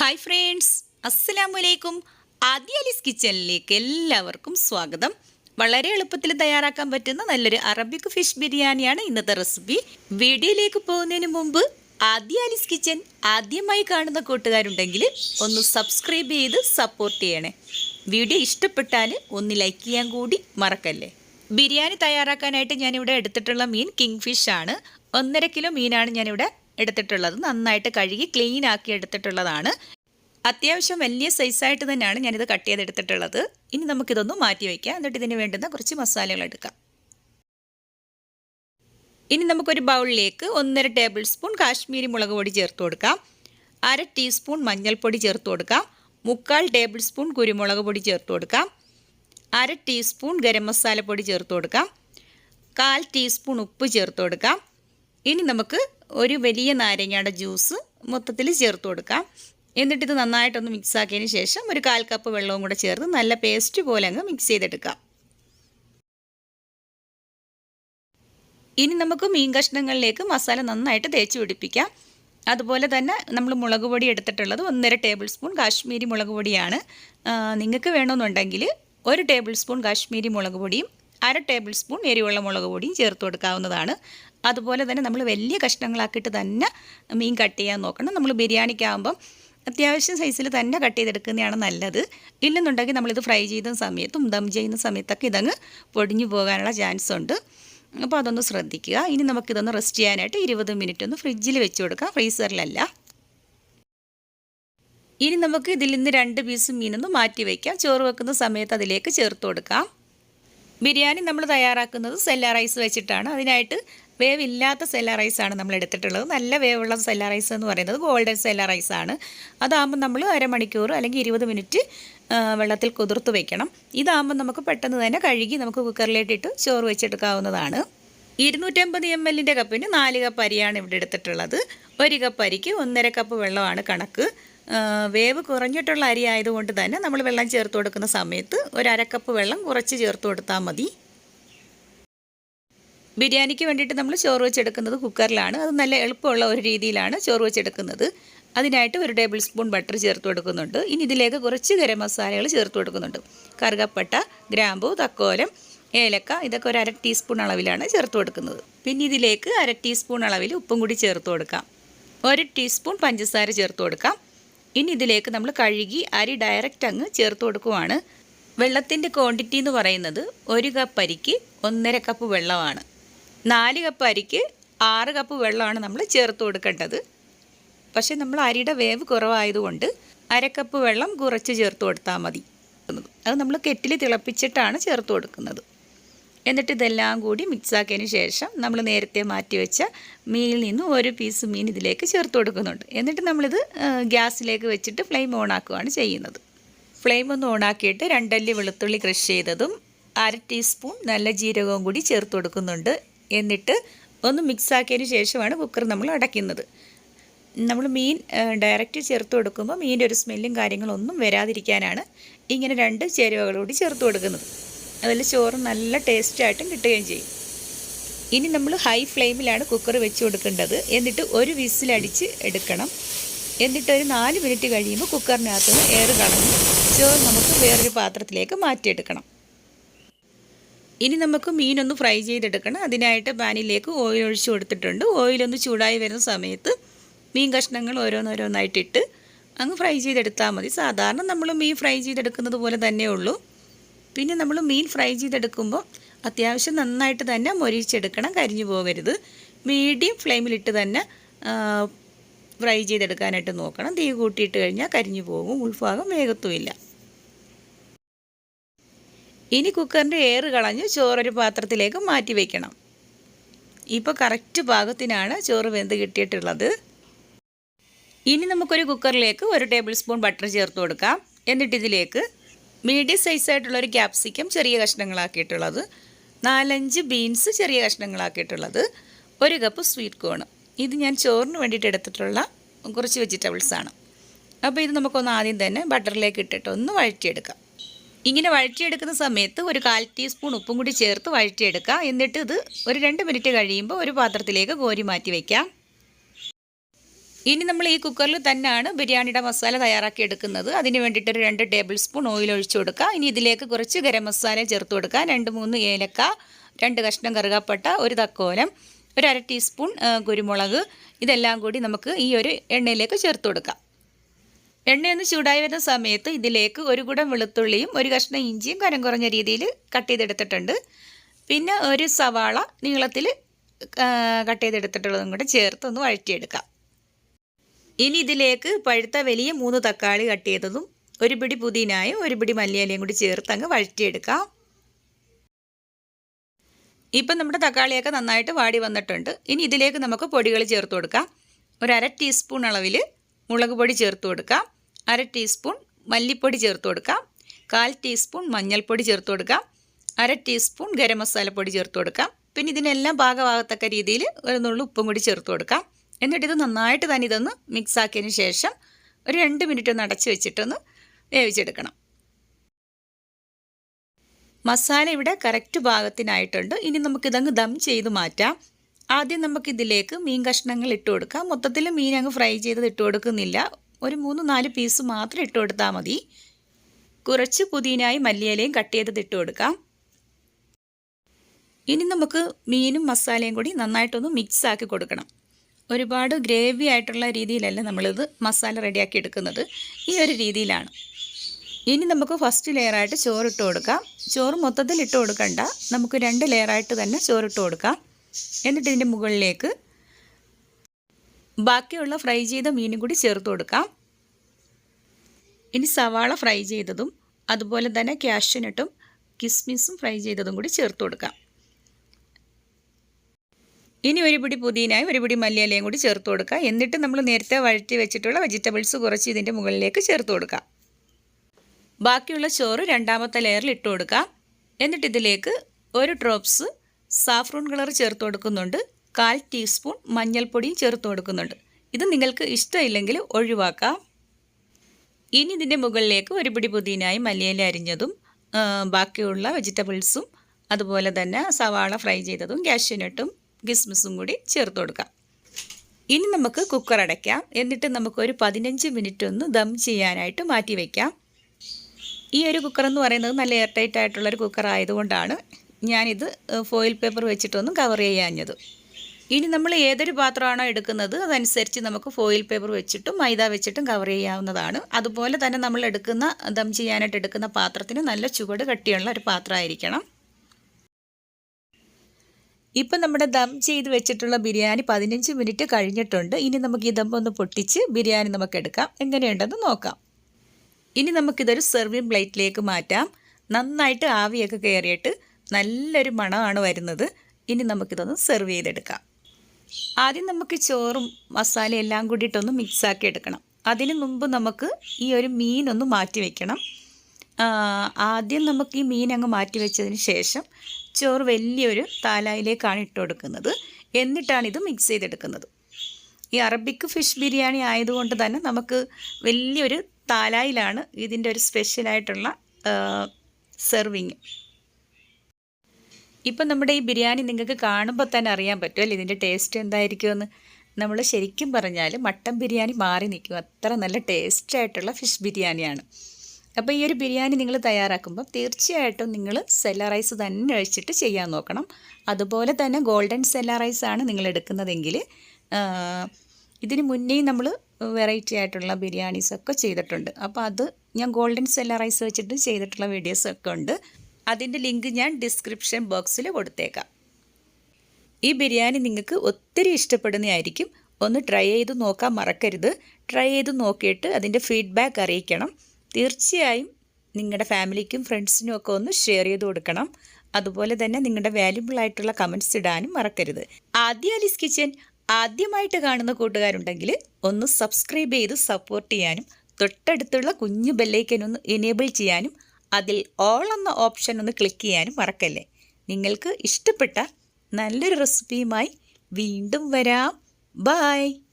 Hi friends അസ്സലാമു വലൈക്കും ആദ്യ അലീസ് കിച്ചണിലേക്ക് എല്ലാവർക്കും സ്വാഗതം. വളരെ എളുപ്പത്തിൽ തയ്യാറാക്കാൻ പറ്റുന്ന നല്ലൊരു അറബിക് ഫിഷ് ബിരിയാണിയാണ് ഇന്നത്തെ റെസിപ്പി. വീഡിയോയിലേക്ക് പോകുന്നതിന് മുമ്പ് ആദ്യ അലീസ് കിച്ചൻ ആദ്യമായി കാണുന്ന കൂട്ടുകാരുണ്ടെങ്കിൽ ഒന്ന് സബ്സ്ക്രൈബ് ചെയ്ത് സപ്പോർട്ട് ചെയ്യണേ. വീഡിയോ ഇഷ്ടപ്പെട്ടാൽ ഒന്ന് ലൈക്ക് ചെയ്യാൻ കൂടി മറക്കല്ലേ? ബിരിയാണി തയ്യാറാക്കാനായിട്ട് ഞാനിവിടെ എടുത്തിട്ടുള്ള മീൻ കിങ് ഫിഷ് ആണ്. ഒന്നര കിലോ മീനാണ് ഞാനിവിടെ എടുത്തിട്ടുള്ളത്. നന്നായിട്ട് കഴുകി ക്ലീൻ ആക്കി എടുത്തിട്ടുള്ളതാണ്. അത്യാവശ്യം വലിയ സൈസായിട്ട് തന്നെയാണ് ഞാനിത് കട്ട് ചെയ്തെടുത്തിട്ടുള്ളത് ഇനി നമുക്കിതൊന്ന് മാറ്റി വയ്ക്കാം എന്നിട്ട് ഇതിന് വേണ്ടുന്ന കുറച്ച് മസാലകൾ എടുക്കാം. ഇനി നമുക്കൊരു ബൗളിലേക്ക് ഒന്നര ടേബിൾ സ്പൂൺ കാശ്മീരി മുളക് പൊടി ചേർത്ത് കൊടുക്കാം. അര ടീസ്പൂൺ മഞ്ഞൾപ്പൊടി ചേർത്ത് കൊടുക്കാം. മുക്കാൽ ടേബിൾ സ്പൂൺ കുരുമുളക് പൊടി ചേർത്ത് കൊടുക്കാം. അര ടീസ്പൂൺ ഗരം മസാല പൊടി ചേർത്ത് കൊടുക്കാം. കാൽ ടീസ്പൂൺ ഉപ്പ് ചേർത്ത് കൊടുക്കാം. ഇനി നമുക്ക് ഒരു വലിയ നാരങ്ങയുടെ ജ്യൂസ് മൊത്തത്തിൽ ചേർത്ത് കൊടുക്കാം. എന്നിട്ടിത് നന്നായിട്ടൊന്ന് മിക്സ് ആക്കിയതിന് ശേഷം ഒരു കാൽ കപ്പ് വെള്ളവും കൂടെ ചേർത്ത് നല്ല പേസ്റ്റ് പോലെ അങ്ങ് മിക്സ് ചെയ്തെടുക്കാം. ഇനി നമുക്ക് മീൻ കഷ്ണങ്ങളിലേക്ക് മസാല നന്നായിട്ട് തേച്ച് പിടിപ്പിക്കാം. അതുപോലെ തന്നെ നമ്മൾ മുളക് പൊടി എടുത്തിട്ടുള്ളത് ഒന്നര ടേബിൾ സ്പൂൺ കാശ്മീരി മുളക് പൊടിയാണ്. നിങ്ങൾക്ക് വേണമെന്നുണ്ടെങ്കിൽ ഒരു ടേബിൾ സ്പൂൺ കാശ്മീരി മുളക് പൊടിയും അര ടേബിൾ സ്പൂൺ എരിവുള്ള മുളക് പൊടിയും ചേർത്ത് കൊടുക്കാവുന്നതാണ്. അതുപോലെ തന്നെ നമ്മൾ വലിയ കഷ്ണങ്ങളാക്കിയിട്ട് തന്നെ മീൻ കട്ട് ചെയ്യാൻ നോക്കണം. നമ്മൾ ബിരിയാണിക്കാകുമ്പം അത്യാവശ്യം സൈസിൽ തന്നെ കട്ട് ചെയ്തെടുക്കുന്നതാണ് നല്ലത്. ഇല്ലെന്നുണ്ടെങ്കിൽ നമ്മളിത് ഫ്രൈ ചെയ്ത സമയത്തും ദം ചെയ്യുന്ന സമയത്തൊക്കെ ഇതങ്ങ് പൊടിഞ്ഞു പോകാനുള്ള ചാൻസ് ഉണ്ട്. അപ്പോൾ അതൊന്ന് ശ്രദ്ധിക്കുക. ഇനി നമുക്കിതൊന്ന് റെസ്റ്റ് ചെയ്യാനായിട്ട് ഇരുപത് മിനിറ്റ് ഒന്ന് ഫ്രിഡ്ജിൽ വെച്ച് കൊടുക്കാം. ഫ്രീസറിലല്ല. ഇനി നമുക്ക് ഇതിൽ നിന്ന് രണ്ട് പീസ് മീനൊന്ന് മാറ്റി വയ്ക്കാം ചോറ് വെക്കുന്ന സമയത്ത് അതിലേക്ക് ചേർത്ത് കൊടുക്കാം. ബിരിയാണി നമ്മൾ തയ്യാറാക്കുന്നത് സെല്ല റൈസ് വെച്ചിട്ടാണ്. അതിനായിട്ട് വേവില്ലാത്ത സെല്ല ആണ് നമ്മൾ എടുത്തിട്ടുള്ളത്. നല്ല വേവുള്ള സെല്ല റൈസ് എന്ന് പറയുന്നത് ഗോൾഡൻ സെല്ല റൈസാണ് അതാകുമ്പോൾ നമ്മൾ അരമണിക്കൂർ അല്ലെങ്കിൽ ഇരുപത് മിനിറ്റ് വെള്ളത്തിൽ കുതിർത്ത് വെക്കണം. ഇതാകുമ്പോൾ നമുക്ക് പെട്ടെന്ന് തന്നെ കഴുകി നമുക്ക് കുക്കറിലേട്ടിട്ട് ചോറ് വെച്ചെടുക്കാവുന്നതാണ്. ഇരുന്നൂറ്റമ്പത് എം എല്ലിന്റെ കപ്പിന് നാല് കപ്പ് അരിയാണ് ഇവിടെ എടുത്തിട്ടുള്ളത്. ഒരു കപ്പ് അരിക്ക് ഒന്നര കപ്പ് വെള്ളമാണ് കണക്ക്. വേവ് കുറഞ്ഞിട്ടുള്ള അരി ആയതുകൊണ്ട് തന്നെ നമ്മൾ വെള്ളം ചേർത്ത് കൊടുക്കുന്ന സമയത്ത് ഒരു അരക്കപ്പ് വെള്ളം കുറച്ച് ചേർത്ത് കൊടുത്താൽ മതി. ബിരിയാണിക്ക് വേണ്ടിയിട്ട് നമ്മൾ ചോറ് വെച്ചെടുക്കുന്നത് കുക്കറിലാണ്. അത് നല്ല എളുപ്പമുള്ള ഒരു രീതിയിലാണ് ചോറ് വെച്ചെടുക്കുന്നത്. അതിനായിട്ട് ഒരു ടേബിൾ സ്പൂൺ ബട്ടർ ചേർത്ത് കൊടുക്കുന്നുണ്ട്. ഇനി ഇതിലേക്ക് കുറച്ച് ഗരം മസാലകൾ ചേർത്ത് കൊടുക്കുന്നുണ്ട്. കറുകപ്പട്ട ഗ്രാമ്പു തക്കോലം ഏലക്ക ഇതൊക്കെ ഒരു അര ടീസ്പൂൺ അളവിലാണ് ചേർത്ത് കൊടുക്കുന്നത്. പിന്നെ ഇതിലേക്ക് അര ടീസ്പൂൺ അളവിൽ ഉപ്പും കൂടി ചേർത്ത് കൊടുക്കാം. ഒരു ടീസ്പൂൺ പഞ്ചസാര ചേർത്ത് കൊടുക്കാം. ഇനി ഇതിലേക്ക് നമ്മൾ കഴുകി അരി ഡയറക്റ്റ് അങ്ങ് ചേർത്ത് കൊടുക്കുവാണ്. വെള്ളത്തിന്റെ ക്വാണ്ടിറ്റി എന്ന് പറയുന്നത് ഒരു കപ്പ് അരിക്ക് ഒന്നര കപ്പ് വെള്ളമാണ്. നാല് കപ്പ് അരിക്ക് ആറ് കപ്പ് വെള്ളമാണ് നമ്മൾ ചേർത്ത് കൊടുക്കേണ്ടത്. പക്ഷേ നമ്മൾ അരിയുടെ വേവ് കുറവായതുകൊണ്ട് അരക്കപ്പ് വെള്ളം കുറച്ച് ചേർത്ത് കൊടുത്താൽ മതി. അത് നമ്മൾ കെറ്റിൽ തിളപ്പിച്ചിട്ടാണ് ചേർത്ത് കൊടുക്കുന്നത്. എന്നിട്ട് ഇതെല്ലാം കൂടി മിക്സാക്കിയതിന് ശേഷം നമ്മൾ നേരത്തെ മാറ്റി വെച്ച മീനിൽ നിന്ന് ഒരു പീസ് മീൻ ഇതിലേക്ക് ചേർത്ത് കൊടുക്കുന്നുണ്ട്. എന്നിട്ട് നമ്മളിത് ഗ്യാസിലേക്ക് വെച്ചിട്ട് ഫ്ലെയിം ഓൺ ആക്കുകയാണ് ചെയ്യുന്നത്. ഫ്ലെയിം ഒന്ന് ഓണാക്കിയിട്ട് രണ്ടല്ലി വെളുത്തുള്ളി ക്രഷ് ചെയ്തതും അര ടീസ്പൂൺ നല്ല ജീരകവും കൂടി ചേർത്ത് കൊടുക്കുന്നുണ്ട്. എന്നിട്ട് ഒന്ന് മിക്സാക്കിയതിന് ശേഷമാണ് കുക്കർ നമ്മൾ അടയ്ക്കുന്നത്. നമ്മൾ മീൻ ഡയറക്റ്റ് ചേർത്ത് കൊടുക്കുമ്പോൾ മീന്റെ ഒരു സ്മെല്ലും കാര്യങ്ങളൊന്നും വരാതിരിക്കാനാണ് ഇങ്ങനെ രണ്ട് ചേരുവകളോട് ചേർത്ത് കൊടുക്കുന്നത്. അതിൽ ചോറ് നല്ല ടേസ്റ്റായിട്ടും കിട്ടുകയും ചെയ്യും. ഇനി നമ്മൾ ഹൈ ഫ്ലെയിമിലാണ് കുക്കർ വെച്ച് കൊടുക്കേണ്ടത്. എന്നിട്ട് ഒരു വിസിലടിച്ച് എടുക്കണം. എന്നിട്ട് ഒരു നാല് മിനിറ്റ് കഴിയുമ്പോൾ കുക്കറിനകത്ത് നിന്ന് എയർ കളഞ്ഞ് ചോറ് നമുക്ക് വേറൊരു പാത്രത്തിലേക്ക് മാറ്റിയെടുക്കണം. ഇനി നമുക്ക് മീനൊന്ന് ഫ്രൈ ചെയ്തെടുക്കണം. അതിനായിട്ട് പാനിലേക്ക് ഓയിൽ ഒഴിച്ച് കൊടുത്തിട്ടുണ്ട്. ഓയിലൊന്ന് ചൂടായി വരുന്ന സമയത്ത് മീൻ കഷ്ണങ്ങൾ ഓരോന്നോരോന്നായിട്ടിട്ട് അങ്ങ് ഫ്രൈ ചെയ്തെടുത്താൽ മതി. സാധാരണ നമ്മൾ മീൻ ഫ്രൈ ചെയ്തെടുക്കുന്നത് പോലെ തന്നെ ഉള്ളൂ. പിന്നെ നമ്മൾ മീൻ ഫ്രൈ ചെയ്തെടുക്കുമ്പോൾ അത്യാവശ്യം നന്നായിട്ട് തന്നെ മൊരിച്ചെടുക്കണം. കരിഞ്ഞു പോകരുത്. മീഡിയം ഫ്ലെയിമിലിട്ട് തന്നെ ഫ്രൈ ചെയ്തെടുക്കാനായിട്ട് നോക്കണം. തീ കൂട്ടിയിട്ട് കഴിഞ്ഞാൽ കരിഞ്ഞു പോകും. ഉൾഭാഗം വേഗത്തുമില്ല ഇനി കുക്കറിന്റെ എയർ കളഞ്ഞ് ചോറൊരു പാത്രത്തിലേക്ക് മാറ്റി വയ്ക്കണം ഇപ്പോൾ കറക്റ്റ് പാകത്തിനാണ് ചോറ് വെന്ത് കിട്ടിയിട്ടുള്ളത്. ഇനി നമുക്കൊരു കുക്കറിലേക്ക് ഒരു ടേബിൾ സ്പൂൺ ബട്ടർ ചേർത്ത് കൊടുക്കാം. എന്നിട്ട് ഇതിലേക്ക് മീഡിയം സൈസായിട്ടുള്ള ഒരു ക്യാപ്സിക്കം ചെറിയ കഷ്ണങ്ങളാക്കിയിട്ടുള്ളത്. നാലഞ്ച് ബീൻസ് ചെറിയ കഷ്ണങ്ങളാക്കിയിട്ടുള്ളത്. ഒരു കപ്പ് സ്വീറ്റ് കോൺ ഇത് ഞാൻ ചോറിന് വേണ്ടിയിട്ട് എടുത്തിട്ടുള്ള കുറച്ച് വെജിറ്റബിൾസാണ്. അപ്പോൾ ഇത് നമുക്കൊന്ന് ആദ്യം തന്നെ ബട്ടറിലേക്ക് ഇട്ടിട്ട് ഒന്ന് വഴറ്റിയെടുക്കാം. ഇങ്ങനെ വഴറ്റിയെടുക്കുന്ന സമയത്ത് ഒരു കാൽ ടീസ്പൂൺ ഉപ്പും കൂടി ചേർത്ത് വഴറ്റിയെടുക്കുക. എന്നിട്ട് ഇത് ഒരു രണ്ട് മിനിറ്റ് കഴിയുമ്പോൾ ഒരു പാത്രത്തിലേക്ക് കോരി മാറ്റി വയ്ക്കാം ഇനി നമ്മൾ ഈ കുക്കറിൽ തന്നെയാണ് ബിരിയാണിയുടെ മസാല തയ്യാറാക്കി എടുക്കുന്നത്. അതിന് വേണ്ടിയിട്ട് ഒരു രണ്ട് ടേബിൾ സ്പൂൺ ഓയിൽ ഒഴിച്ചു കൊടുക്കുക. ഇനി ഇതിലേക്ക് കുറച്ച് ഗരം മസാല ചേർത്ത് കൊടുക്കുക. രണ്ട് മൂന്ന് ഏലക്ക രണ്ട് കഷ്ണം കറുകപ്പട്ട ഒരു തക്കോലം ഒരു അര ടീസ്പൂൺ കുരുമുളക്. ഇതെല്ലാം കൂടി നമുക്ക് ഈ ഒരു എണ്ണയിലേക്ക് ചേർത്ത് കൊടുക്കാം. എണ്ണയൊന്ന് ചൂടായി വരുന്ന സമയത്ത് ഇതിലേക്ക് ഒരു കുടം വെളുത്തുള്ളിയും ഒരു കഷ്ണം ഇഞ്ചിയും കനം കുറഞ്ഞ രീതിയിൽ കട്ട് ചെയ്തെടുത്തിട്ടുണ്ട്. പിന്നെ ഒരു സവാള നീളത്തിൽ കട്ട് ചെയ്തെടുത്തിട്ടുള്ളതും കൂടെ ചേർത്ത് ഒന്ന് വഴറ്റിയെടുക്കാം. ഇനി ഇതിലേക്ക് പഴുത്ത വലിയ മൂന്ന് തക്കാളി കട്ട് ചെയ്തതും ഒരു പിടി പുതിനായും ഒരു പിടി മല്ലിയിലയും കൂടി ചേർത്ത് അങ്ങ് വഴറ്റിയെടുക്കാം. ഇപ്പം നമ്മുടെ തക്കാളിയൊക്കെ നന്നായിട്ട് വാടി വന്നിട്ടുണ്ട്. ഇനി ഇതിലേക്ക് നമുക്ക് പൊടികൾ ചേർത്ത് കൊടുക്കാം. ഒരു അര ടീസ്പൂൺ അളവിൽ മുളക് പൊടി ചേർത്ത് കൊടുക്കാം. അര ടീസ്പൂൺ മല്ലിപ്പൊടി ചേർത്ത് കൊടുക്കാം. കാൽ ടീസ്പൂൺ മഞ്ഞൾപ്പൊടി ചേർത്ത് കൊടുക്കാം. അര ടീസ്പൂൺ ഗരം മസാലപ്പൊടി ചേർത്ത് കൊടുക്കാം. പിന്നെ ഇതിനെല്ലാം പാകമാകത്തക്ക രീതിയിൽ ഒരു നുള്ളു ഉപ്പും കൂടി ചേർത്ത് കൊടുക്കാം. എന്നിട്ട് ഇത് നന്നായിട്ട് തന്നെ ഇതൊന്ന് മിക്സ് ആക്കിയതിന് ശേഷം ഒരു രണ്ട് മിനിറ്റ് ഒന്ന് അടച്ച് വെച്ചിട്ടൊന്ന് വേവിച്ചെടുക്കണം. മസാല ഇവിടെ കറക്റ്റ് ഭാഗത്തിനായിട്ടുണ്ട് ഇനി നമുക്കിതങ്ങ് ദം ചെയ്ത് മാറ്റാം. ആദ്യം നമുക്കിതിലേക്ക് മീൻ കഷ്ണങ്ങൾ ഇട്ട് കൊടുക്കാം. മൊത്തത്തിൽ മീൻ അങ്ങ് ഫ്രൈ ചെയ്തത് ഇട്ട് കൊടുക്കുന്നില്ല. ഒരു മൂന്ന് നാല് പീസ് മാത്രം ഇട്ട് കൊടുത്താൽ മതി. കുറച്ച് പുതിനായി മല്ലിയിലയും കട്ട് ചെയ്തത് ഇട്ട് കൊടുക്കാം. ഇനി നമുക്ക് മീനും മസാലയും കൂടി നന്നായിട്ടൊന്ന് മിക്സ് ആക്കി കൊടുക്കണം. ഒരുപാട് ഗ്രേവി ആയിട്ടുള്ള രീതിയിലല്ല നമ്മളിത് മസാല റെഡിയാക്കി എടുക്കുന്നത്. ഈ ഒരു രീതിയിലാണ്. ഇനി നമുക്ക് ഫസ്റ്റ് ലെയറായിട്ട് ചോറിട്ട് കൊടുക്കാം. ചോറ് മൊത്തത്തിൽ ഇട്ട് കൊടുക്കണ്ട. നമുക്ക് രണ്ട് ലെയറായിട്ട് തന്നെ ചോറിട്ട് കൊടുക്കാം. എന്നിട്ട് ഇതിന്റെ മുകളിലേക്ക് ബാക്കിയുള്ള ഫ്രൈ ചെയ്ത മീനും കൂടി ചേർത്ത് കൊടുക്കാം. ഇനി സവാള ഫ്രൈ ചെയ്തതും അതുപോലെ തന്നെ ക്യാഷ്യൂനട്ടും കിസ്മിസും ഫ്രൈ ചെയ്തതും കൂടി ചേർത്ത് കൊടുക്കാം. ഇനി ഒരു പിടി പുതിനായും ഒരു പിടി മല്ലിയിലയും കൂടി ചേർത്ത് കൊടുക്കാം. എന്നിട്ട് നമ്മൾ നേരത്തെ വഴറ്റി വെച്ചിട്ടുള്ള വെജിറ്റബിൾസ് കുറച്ച് ഇതിന്റെ മുകളിലേക്ക് ചേർത്ത് കൊടുക്കാം. ബാക്കിയുള്ള ചോറ് രണ്ടാമത്തെ ലെയറിൽ ഇട്ട് കൊടുക്കാം. എന്നിട്ട് ഇതിലേക്ക് ഒരു ഡ്രോപ്സ് സാഫ്രൂൺ കളർ ചേർത്ത് കൊടുക്കുന്നുണ്ട്. കാൽ ടീസ്പൂൺ മഞ്ഞൾപ്പൊടിയും ചേർത്ത് കൊടുക്കുന്നുണ്ട്. ഇത് നിങ്ങൾക്ക് ഇഷ്ടമില്ലെങ്കിൽ ഒഴിവാക്കാം. ഇനി ഇതിന്റെ മുകളിലേക്ക് ഒരു പിടി പുതിയനായി മല്ലിയില അരിഞ്ഞതും ബാക്കിയുള്ള വെജിറ്റബിൾസും അതുപോലെ തന്നെ സവാള ഫ്രൈ ചെയ്തതും കാഷ്യൂനട്ടും കിസ്മിസും കൂടി ചേർത്ത് കൊടുക്കാം. ഇനി നമുക്ക് കുക്കർ അടയ്ക്കാം. എന്നിട്ട് നമുക്കൊരു പതിനഞ്ച് മിനിറ്റ് ഒന്ന് ദം ചെയ്യാനായിട്ട് മാറ്റി വയ്ക്കാം ഈ ഒരു കുക്കർ എന്ന് പറയുന്നത് നല്ല എയർ ടൈറ്റ് ആയിട്ടുള്ളൊരു കുക്കർ ആയതുകൊണ്ടാണ് ഞാനിത് ഫോയിൽ പേപ്പർ വെച്ചിട്ടൊന്നും കവർ ചെയ്യാഞ്ഞത്. ഇനി നമ്മൾ ഏതൊരു പാത്രമാണോ എടുക്കുന്നത് അതനുസരിച്ച് നമുക്ക് ഫോയിൽ പേപ്പർ വെച്ചിട്ടും മൈദ വെച്ചിട്ടും കവർ ചെയ്യാവുന്നതാണ്. അതുപോലെ തന്നെ നമ്മൾ എടുക്കുന്ന ദം ചെയ്യാനായിട്ട് എടുക്കുന്ന പാത്രത്തിന് നല്ല ചുവട് കട്ടിയുള്ള ഒരു പാത്രമായിരിക്കണം. ഇപ്പം നമ്മുടെ ദം ചെയ്ത് വെച്ചിട്ടുള്ള ബിരിയാണി പതിനഞ്ച് മിനിറ്റ് കഴിഞ്ഞിട്ടുണ്ട്. ഇനി നമുക്ക് ഈ ദം ഒന്ന് പൊട്ടിച്ച് ബിരിയാണി നമുക്ക് എടുക്കാം. എങ്ങനെയുണ്ടെന്ന് നോക്കാം. ഇനി നമുക്കിതൊരു സെർവിങ് പ്ലേറ്റിലേക്ക് മാറ്റാം. നന്നായിട്ട് ആവിയൊക്കെ കയറിയിട്ട് നല്ലൊരു മണമാണ് വരുന്നത്. ഇനി നമുക്കിതൊന്ന് സെർവ് ചെയ്തെടുക്കാം. ആദ്യം നമുക്ക് ചോറും മസാലയും എല്ലാം കൂടിയിട്ടൊന്ന് മിക്സാക്കി എടുക്കണം. അതിന് മുമ്പ് നമുക്ക് ഈ ഒരു മീനൊന്ന് മാറ്റി വെക്കണം. ആദ്യം നമുക്ക് ഈ മീൻ അങ്ങ് മാറ്റി വെച്ചതിന് ശേഷം ചോറ് വലിയൊരു താലായിലേക്കാണ് ഇട്ട് കൊടുക്കുന്നത്. എന്നിട്ടാണ് ഇത് മിക്സ് ചെയ്തെടുക്കുന്നത്. ഈ അറബിക്ക് ഫിഷ് ബിരിയാണി ആയതുകൊണ്ട് തന്നെ നമുക്ക് വലിയൊരു താലായിലാണ് ഇതിന്റെ ഒരു സ്പെഷ്യലായിട്ടുള്ള സെർവിങ്. ഇപ്പം നമ്മുടെ ഈ ബിരിയാണി നിങ്ങൾക്ക് കാണുമ്പോൾ തന്നെ അറിയാൻ പറ്റുമല്ലേ ഇതിന്റെ ടേസ്റ്റ് എന്തായിരിക്കും എന്ന് നമ്മൾ ശരിക്കും പറഞ്ഞാൽ മട്ടൻ ബിരിയാണി മാറി നിൽക്കും. അത്ര നല്ല ടേസ്റ്റ് ആയിട്ടുള്ള ഫിഷ് ബിരിയാണിയാണ്. അപ്പോൾ ഈ ഒരു ബിരിയാണി നിങ്ങൾ തയ്യാറാക്കുമ്പോൾ തീർച്ചയായിട്ടും നിങ്ങൾ സെല്ല റൈസ് തന്നെ ഒഴിച്ചിട്ട് ചെയ്യാൻ നോക്കണം. അതുപോലെ തന്നെ ഗോൾഡൻ സെല്ല ആണ് നിങ്ങൾ എടുക്കുന്നതെങ്കിൽ ഇതിന് മുന്നേ നമ്മൾ വെറൈറ്റി ആയിട്ടുള്ള ബിരിയാണീസൊക്കെ ചെയ്തിട്ടുണ്ട്. അപ്പോൾ അത് ഞാൻ ഗോൾഡൻ സെല്ല റൈസ് വെച്ചിട്ട് ചെയ്തിട്ടുള്ള വീഡിയോസൊക്കെ ഉണ്ട്. അതിന്റെ ലിങ്ക് ഞാൻ ഡിസ്ക്രിപ്ഷൻ ബോക്സിൽ കൊടുത്തേക്കാം. ഈ ബിരിയാണി നിങ്ങൾക്ക് ഒത്തിരി ഇഷ്ടപ്പെടുന്നതായിരിക്കും. ഒന്ന് ട്രൈ ചെയ്ത് നോക്കാൻ മറക്കരുത്. ട്രൈ ചെയ്ത് നോക്കിയിട്ട് അതിന്റെ ഫീഡ്ബാക്ക് അറിയിക്കണം. തീർച്ചയായും നിങ്ങളുടെ ഫാമിലിക്കും ഫ്രണ്ട്സിനും ഒക്കെ ഒന്ന് ഷെയർ ചെയ്ത് കൊടുക്കണം. അതുപോലെ തന്നെ നിങ്ങളുടെ വാല്യുബിൾ ആയിട്ടുള്ള കമന്റ്സ് ഇടാനും മറക്കരുത്. ആദ്യ അലിസ് കിച്ചൻ ആദ്യമായിട്ട് കാണുന്ന കൂട്ടുകാരുണ്ടെങ്കിൽ ഒന്ന് സബ്സ്ക്രൈബ് ചെയ്ത് സപ്പോർട്ട് ചെയ്യാനും തൊട്ടടുത്തുള്ള കുഞ്ഞു ബെല്ലൈക്കൻ ഒന്ന് എനേബിൾ ചെയ്യാനും അതിൽ ഓൾ എന്ന ഓപ്ഷൻ ഒന്ന് ക്ലിക്ക് ചെയ്യാനും മറക്കല്ലേ? നിങ്ങൾക്ക് ഇഷ്ടപ്പെട്ട നല്ലൊരു റെസിപ്പിയുമായി വീണ്ടും വരാം. ബായ്